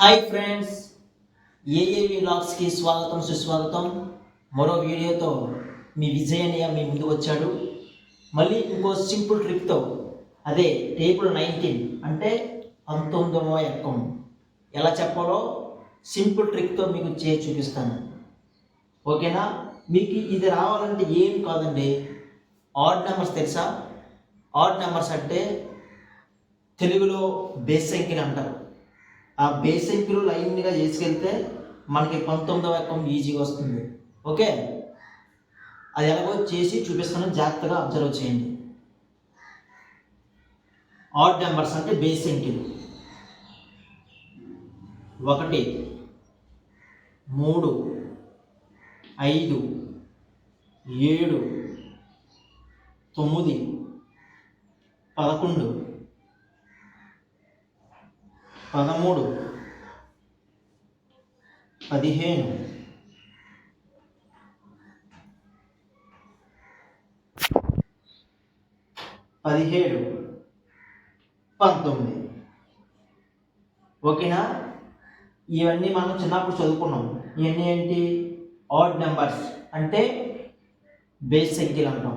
Hi friends ఏఏవి లాగ్స్కి స్వాగతం సుస్వాగతం. మరో వీడియోతో మీ విజయనయ్య మీ ముందు వచ్చాడు. మళ్ళీ ఇంకో సింపుల్ ట్రిక్తో అదే టేబుల్ నైన్టీన్ అంటే పంతొమ్మిదవ ఎక్కం ఎలా చెప్పాలో సింపుల్ ట్రిక్తో మీకు చేసి చూపిస్తాను. ఓకేనా? మీకు ఇది రావాలంటే ఏం కాదండి. ఆడ్ నెంబర్స్ తెలుసా? ఆడ్ నెంబర్స్ అంటే తెలుగులో బేస్ సంఖ్యలు అంటారు. ఆ బేస్ లైన్గా చేసుకెళ్తే మనకి పంతొమ్మిదవ ఎక్కం ఈజీగా వస్తుంది. ఓకే? అది ఎలాగో చేసి చూపిస్తాను. జాగ్రత్తగా అబ్జర్వ్ చేయండి. ఆడ్ నెంబర్స్ అంటే బేస్ సంఖ్యలు ఒకటి మూడు ఐదు ఏడు తొమ్మిది పదకొండు. పదమూడు. పదిహేను. పదిహేడు. పంతొమ్మిది. ఓకేనా? ఇవన్నీ మనం చిన్నప్పుడు చదువుకున్నాం. ఇవన్నీ ఏంటి? ఆడ్ నెంబర్స్ అంటే బేస్ సంఖ్యలు అంటాం.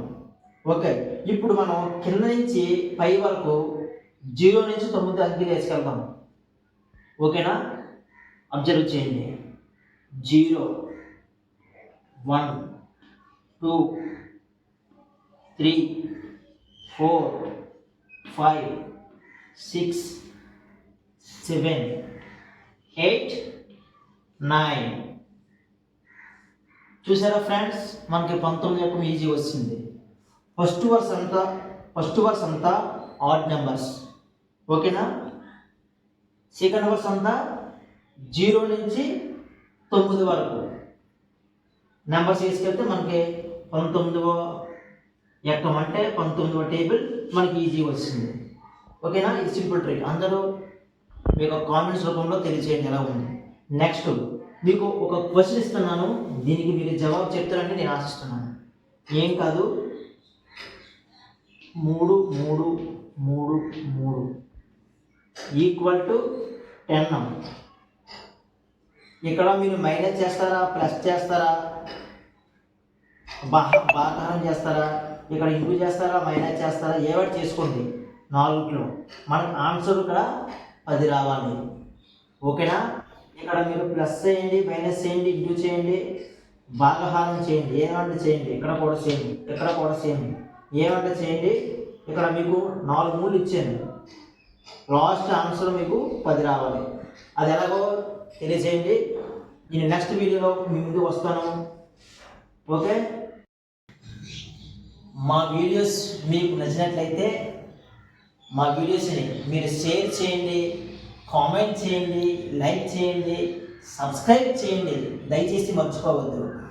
ఓకే ఇప్పుడు మనం కింద నుంచి పై వరకు జీరో నుంచి తొమ్మిది అంకెలు వేసుకెళ్తాం ఓకేనా? అబ్జర్వ్ చేయండి. Zero one two three four five six seven eight nine. చూసారా ఫ్రెండ్స్? మనకి పంతొమ్మిది రకం ఈజీ వచ్చింది. ఫస్ట్ వర్స్ అంతా ఫస్ట్ వర్స్ అంతా ఆడ్ నెంబర్స్. ఓకేనా? సెకండ్ వర్స్ అంతా జీరో నుంచి తొమ్మిది వరకు. నెంబర్స్ తీసుకెళ్తే మనకి పంతొమ్మిదవ ఎక్కం అంటే పంతొమ్మిదవ టేబుల్ మనకి ఈజీ వచ్చింది ఓకేనా ఇది సింపుల్ ట్రిక్ అందరూ మీకు కామెంట్స్ రూపంలో తెలియజేయండి ఎలా ఉంది. నెక్స్ట్ మీకు ఒక క్వశ్చన్ ఇస్తున్నాను. దీనికి మీరు జవాబు చెప్తారని నేను ఆశిస్తున్నాను. ఏం కాదు? మూడు మూడు మూడు మూడు. ఈక్వల్ టు టెన్ ఇక్కడ మీరు మైనస్ చేస్తారా ప్లస్ చేస్తారా? బా బాకారం చేస్తారా? ఇక్కడ ఇంటూ చేస్తారా మైనస్ చేస్తారా? ఏవాటి చేసుకోండి. నాలుగులో. మనకు ఆన్సర్ ఇక్కడ పది రావాలి. ఓకేనా? ఇక్కడ మీరు ప్లస్ చేయండి మైనస్ చేయండి ఇంటూ చేయండి భాగహారం చేయండి. ఏమంటే చేయండి? ఇక్కడ కూడా చేయండి ఇక్కడ కూడా చేయండి. ఏమంటే చేయండి? ఇక్కడ మీకు నాలుగు మూలు ఇచ్చాను. లాస్ట్ ఆన్సర్ మీకు పది రావాలి. అది ఎలాగో తెలియజేయండి నేను నెక్స్ట్ వీడియోలో మీ ముందు వస్తాను. ఓకే? మా వీడియోస్ మీకు నచ్చినట్లయితే మా వీడియోస్ని మీరు షేర్ చేయండి కామెంట్ చేయండి లైక్ చేయండి సబ్స్క్రైబ్ చేయండి. దయచేసి మర్చిపోవద్దు.